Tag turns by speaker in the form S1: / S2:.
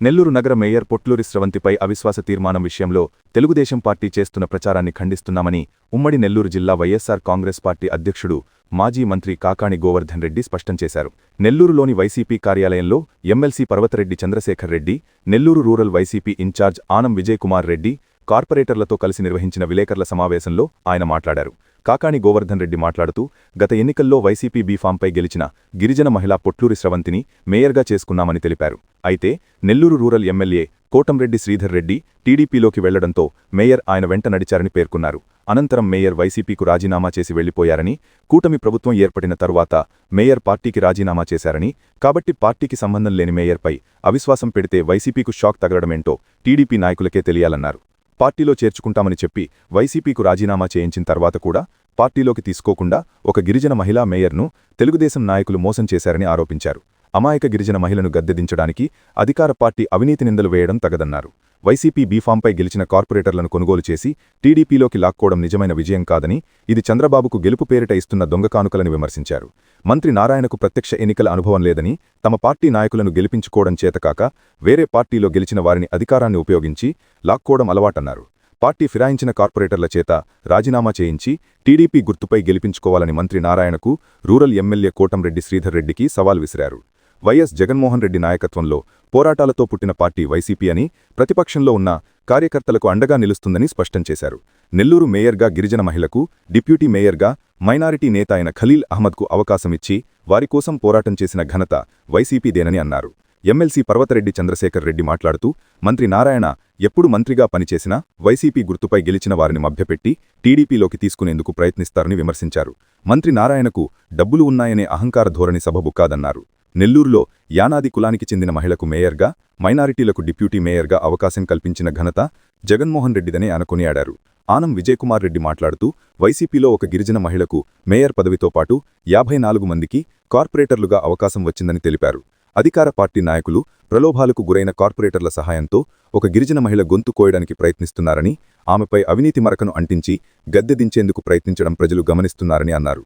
S1: నెల్లూరు నగర మేయర్ పొట్లూరి స్రవంతిపై అవిశ్వాస తీర్మానం విషయంలో తెలుగుదేశం పార్టీ చేస్తున్న ప్రచారాన్ని ఖండిస్తున్నామని ఉమ్మడి నెల్లూరు జిల్లా వైఎస్సార్ కాంగ్రెస్ పార్టీ అధ్యక్షుడు మాజీ మంత్రి కాకాణి గోవర్ధన్ రెడ్డి స్పష్టం చేశారు. నెల్లూరులోని వైసీపీ కార్యాలయంలో MLC Parvathareddy Chandrasekhar Reddy Nellore rural YCP incharge Anam Vijayakumar Reddy కార్పొరేటర్లతో కలిసి నిర్వహించిన విలేకరుల సమావేశంలో ఆయన మాట్లాడారు. కాకాణి గోవర్ధన్ రెడ్డి మాట్లాడుతూ గత ఎన్నికల్లో వైసీపీ బీఫాంపై గెలిచిన గిరిజన మహిళా పొట్లూరి స్రవంతిని మేయర్గా చేసుకున్నామని తెలిపారు. అయితే నెల్లూరు రూరల్ ఎమ్మెల్యే కోటంరెడ్డి శ్రీధర్ రెడ్డి టీడీపీలోకి వెళ్ళడంతో మేయర్ ఆయన వెంట నడిచారని పేర్కొన్నారు. అనంతరం మేయర్ వైసీపీకు రాజీనామా చేసి వెళ్ళిపోయారని కూటమి ప్రభుత్వం ఏర్పడిన తరువాత మేయర్ పార్టీకి రాజీనామా చేశారని కాబట్టి పార్టీకి సంబంధం లేని మేయర్పై అవిశ్వాసం పెడితే వైసీపీకు షాక్ తగలడమేంటో టీడీపీ నాయకులకే తెలియాలన్నారు. పార్టీలో చేర్చుకుంటామని చెప్పి వైసీపీకు రాజీనామా చేయించిన తర్వాత కూడా పార్టీలోకి తీసుకోకుండా ఒక గిరిజన మహిళా మేయర్ను తెలుగుదేశం నాయకులు మోసం చేశారని ఆరోపించారు. అమాయక గిరిజన మహిళను గద్దెదించడానికి అధికార పార్టీ అవినీతి నిందలు వేయడం తగదన్నారు. వైసీపీ బీఫాంపై గెలిచిన కార్పొరేటర్లను కొనుగోలు చేసి టీడీపీలోకి లాక్కోవడం నిజమైన విజయం కాదని ఇది చంద్రబాబుకు గెలుపు పేరిట ఇస్తున్న దొంగకానుకలని విమర్శించారు. మంత్రి నారాయణకు ప్రత్యక్ష ఎన్నికల అనుభవం లేదని తమ పార్టీ నాయకులను గెలిపించుకోవడం చేతకాక వేరే పార్టీలో గెలిచిన వారిని అధికారాన్ని ఉపయోగించి లాక్కోవడం అలవాటన్నారు. పార్టీ ఫిరాయించిన కార్పొరేటర్ల చేత రాజీనామా చేయించి టీడీపీ గుర్తుపై గెలిపించుకోవాలని మంత్రి నారాయణకు రూరల్ ఎమ్మెల్యే కోటంరెడ్డి శ్రీధర్ రెడ్డికి సవాల్ విసిరారు. వైఎస్ జగన్మోహన్ రెడ్డి నాయకత్వంలో పోరాటాలతో పుట్టిన పార్టీ వైసీపీ అని ప్రతిపక్షంలో ఉన్న కార్యకర్తలకు అండగా నిలుస్తుందని స్పష్టం చేశారు. నెల్లూరు మేయర్గా గిరిజన మహిళకు డిప్యూటీ మేయర్గా మైనారిటీ నేత అయిన ఖలీల్ అహ్మద్కు అవకాశమిచ్చి వారి కోసం పోరాటం చేసిన ఘనత వైసీపీదేనని అన్నారు. ఎమ్మెల్సీ పర్వతరెడ్డి చంద్రశేఖర్ రెడ్డి మాట్లాడుతూ మంత్రి నారాయణ ఎప్పుడు మంత్రిగా పనిచేసినా వైసీపీ గుర్తుపై గెలిచిన వారిని మభ్యపెట్టి టీడీపీలోకి తీసుకునేందుకు ప్రయత్నిస్తారని విమర్శించారు. మంత్రి నారాయణకు డబ్బులు ఉన్నాయనే అహంకార ధోరణి సబబు కాదన్నారు. నెల్లూరులో యానాది కులానికి చెందిన మహిళకు మేయర్గా మైనారిటీలకు డిప్యూటీ మేయర్గా అవకాశం కల్పించిన ఘనత జగన్మోహన్ రెడ్డిదనే అనుకొనియాడారు ఆనం విజయకుమార్ రెడ్డి మాట్లాడుతూ వైసీపీలో ఒక గిరిజన మహిళకు మేయర్ పదవితో పాటు యాభై నాలుగు మందికి కార్పొరేటర్లుగా అవకాశం వచ్చిందని తెలిపారు. అధికార పార్టీ నాయకులు ప్రలోభాలకు గురైన కార్పొరేటర్ల సహాయంతో ఒక గిరిజన మహిళ గొంతు కోయడానికి ప్రయత్నిస్తున్నారని ఆమెపై అవినీతి మరకను అంటించి గద్దెదించేందుకు ప్రయత్నించడం ప్రజలు గమనిస్తున్నారని అన్నారు.